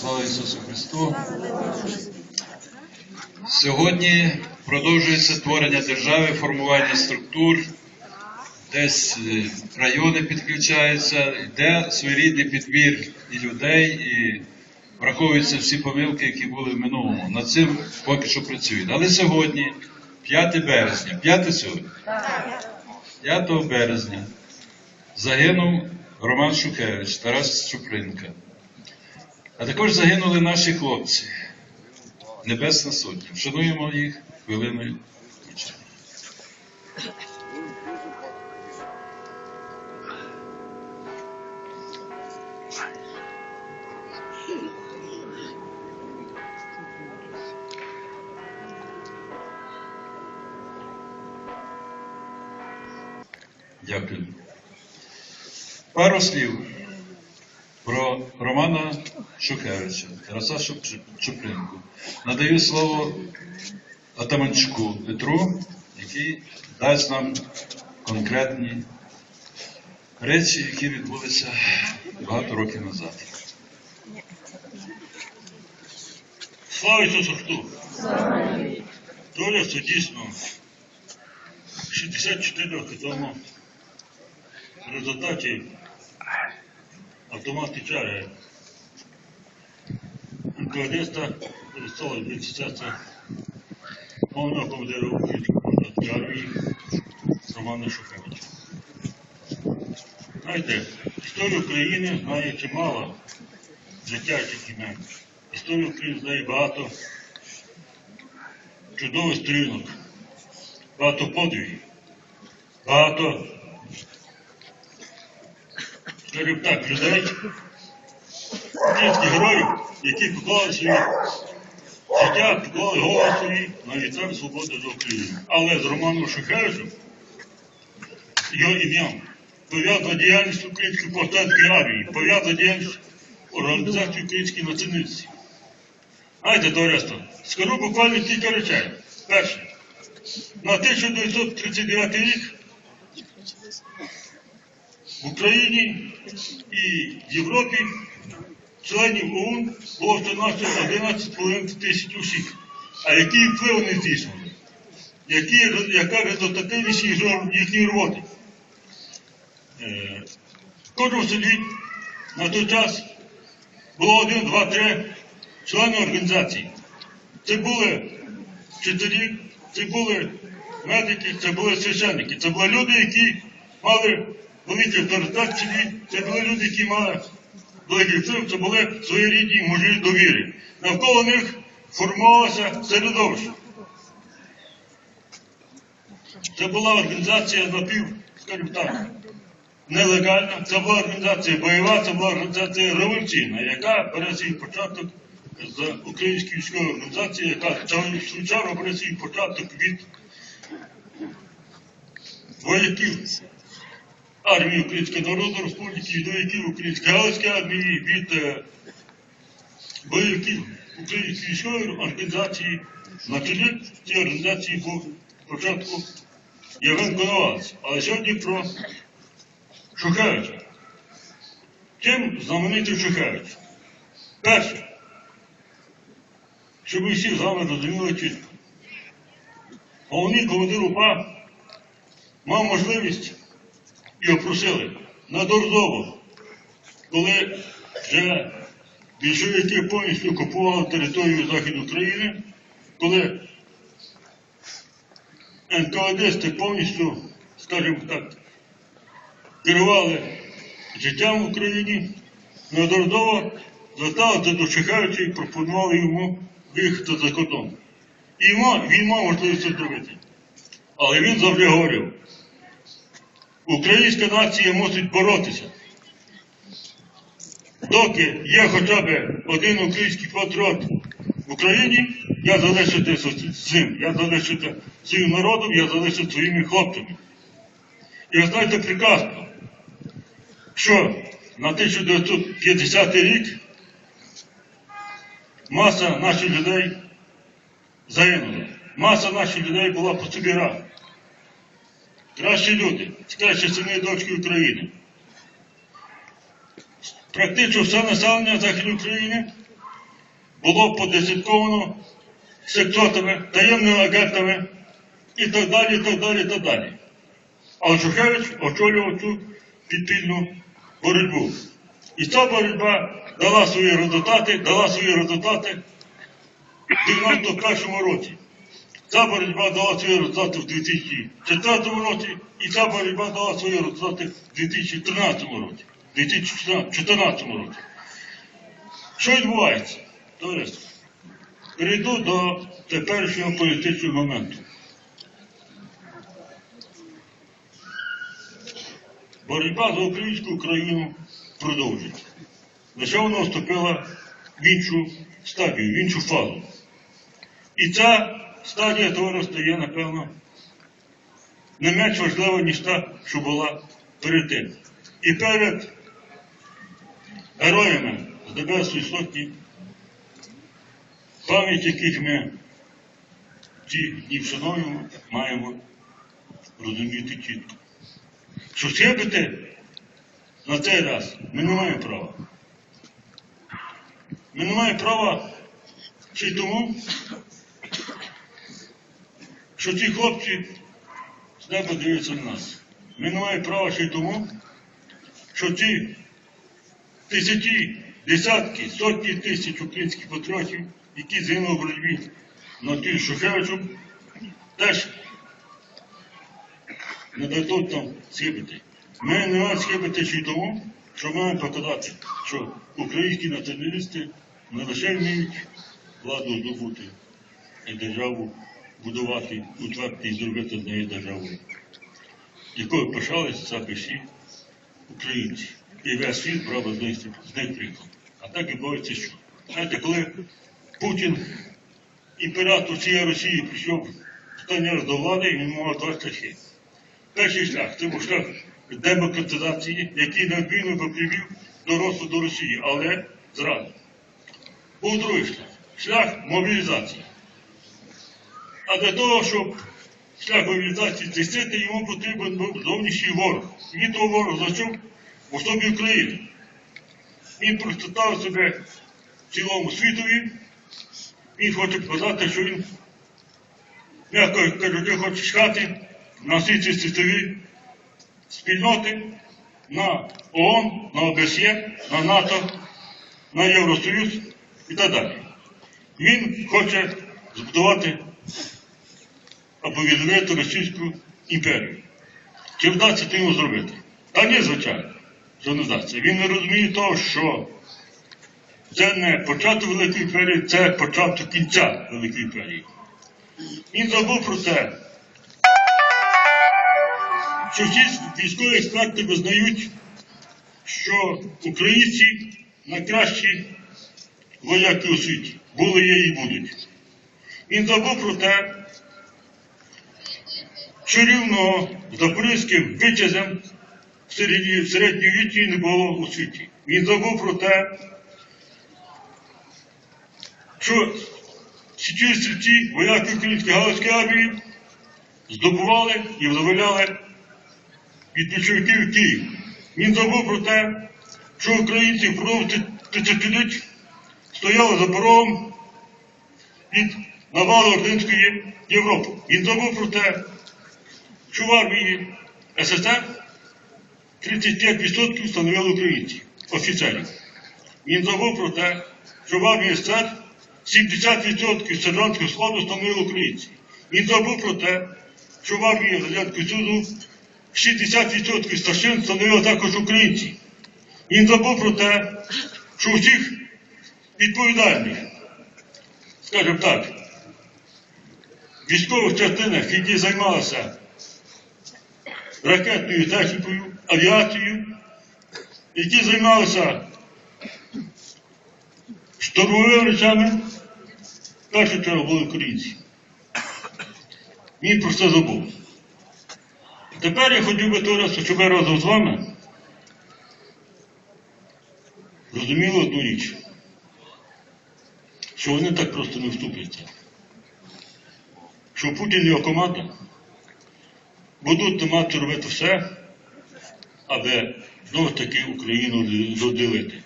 Слава Ісусу Христу! Сьогодні продовжується творення держави, формування структур, десь е, райони підключаються, йде своєрідний підбір і людей, і враховуються всі помилки, які були в минулому. Над цим поки що працюють. Але сьогодні, 5 березня, 5 сьогодні, 5 березня, загинув Роман Шухевич, Тарас Чупринка. А також загинули наші хлопці. Небесна Сотня. Вшануємо їх хвилиною мовчання. Дякую. Пару слів про Романа Шухевича, Тараса Чупринку. Надаю слово Атаманчуку Петру, який дасть нам конкретні речі, які відбулися багато років назад. Слава Ісусу Христу! Доля це дійсно 64 роки тому в результаті автоматки чари НКВДста перестала відбуватися головного командира української Романа Шухевича. Знаєте, історію України знає чимало життєвих імен. Історію України знає багато чудових сторінок, багато подвигів, багато, скажімо так, людей, українських героїв, які поклали свої життя, поклали голову свої на вітер свободи до України. Але з Романом Шухевичем, його ім'ям, пов'язана діяльність української повстанської армії, пов'язана діяльність організації української національності. Знаєте, товариство, скажу буквально кілька речей. Перше, на 1939 рік в Україні і Європі членів ОУН було встановлено 11,5 тисяч осіб. А який вплив вони здійснювали? Які, яка результативність їх- їхньої роботи? Е, кожному селі на той час було один, два, три члени організації. Це були вчителі, це були медики, це були священники. Це були люди, які мали в селі, це були люди, які мали великий вплив, це були своєрідні мужі довіри. Навколо них формувалося середовище. Це була організація напів, скажімо так, нелегальна, це була організація бойова, це була організація революційна, яка бере свій початок з української військової організації, яка свою чергу бере свій початок від вояків армії Української Народної Республіки, вояків Української Галицької армії, від е, бойовиків Української військової організації. На чолі цієї організації був спочатку Євген Коновалець. Але сьогодні про Шухевича. Чим знаменитий Шухевич? Перше, щоб ви всі з вами розуміли чітко. Головний командир УПА мав можливість і опросили неодноразово, коли вже більшовики повністю окупували територію Західної України, коли НКВДсти повністю, скажімо так, керували життям в Україні, неодноразово зверталися до Шухевича і пропонували йому виїхати за кордон. І він мав можливість це зробити. Але він завжди говорив, українська нація мусить боротися. Доки є хоча б один український патріот в Україні, я залишитися з я залишуся своїм народом, я залишуся своїми хлопцями. І знаєте прекрасно, що на 1950 рік маса наших людей загинула. Маса наших людей була по Сибірах. Кращі люди, кращі сини і дочки України. Практично все населення Західної України було подесятковано сектотами, таємними агентами і так далі, і так далі, і так далі. А Шухевич очолював цю підпільну боротьбу. І ця боротьба дала свої результати, дала свої результати в 91 році. Ця боротьба дала свої результати в 2004 році, і ця боротьба дала свої результати в 2013 році, 2014 році. Що відбувається? Товариство, перейду до теперішнього політичного моменту. Боротьба за українську Україну продовжується. Лише вона вступила в іншу стадію, в іншу фазу. І ця стадія товариства є, напевно, не менш важлива, ніж та, що була перед тим. І перед героями з Небесної Сотні, пам'ять яких ми ці дні вшановуємо, маємо розуміти чітко. Що схибити на цей раз ми не маємо права. Ми не маємо права й тому, що ці хлопці неба дивляться на нас. Ми не маємо права ще й тому, що ці тисячі, десятки, сотні тисяч українських патріотів, які згинули в боротьбі на ті з Шухевичем, теж не дадуть там схибити. Ми не маємо схибити ще й тому, що маємо показати, що українські націоналісти не лише вміють владу здобути і державу будувати, утвердити і зробити з неї державу, якою пишалися всі українці. І весь світ брав з них з приклад. А так і боїться, що. Знаєте, коли Путін, імператор всієї Росії, прийшов останній до влади, він мав два шляхи. Перший шлях це був шлях демократизації, який неодмінно би привів до розпаду Росії, але зраду. Був другий шлях шлях мобілізації. А для того, щоб шлях мобілізації здійснити, йому потрібен був зовнішній ворог. Він того ворога зачув в особі України. Він представив себе цілому світові. Він хоче показати, що він, м'яко кажучи, хоче чекати на всі ці світові спільноти, на ООН, на ОБСЄ, на НАТО, на Євросоюз і так далі. Він хоче збудувати або відновити Російську імперію. Чи вдасться це йому зробити? Та ні, звичайно, що не вдасться. Він не розуміє того, що це не початок Великої імперії, це початок кінця Великої імперії. Він забув про те, що всі військові експерти визнають, що українці найкращі вояки у світі. Були є і будуть. Він забув про те, що рівно запорізьким витязем в середньовіччі не було у світі. Він забув про те, що січові стрільці, вояки української галицької армії здобували і вдоволяли від більшовиків Київ. Він забув про те, що українці впродовж тисячоліть стояли за порогом від навалу Ординської Європи. Він забув про те, що в армії СССР 35% становили українці, офіцерів. Він забув про те, що в армії СССР 70% сержантського складу становили українці. Він забув про те, що в армії Радянського Союзу 60% старшин становили також українці. Він забув про те, що у всіх відповідальних, скажімо так, військових частинах, які займалися ракетною технікою, авіацією, які займалися штурмовими речами, першу чергу були українці. Він про це забув. Тепер я хотів би товариство, щоб я разом з вами розуміли одну річ, що вони так просто не вступляться. Що Путін і його команда будуть мати робити все, аби знову таки Україну доділити.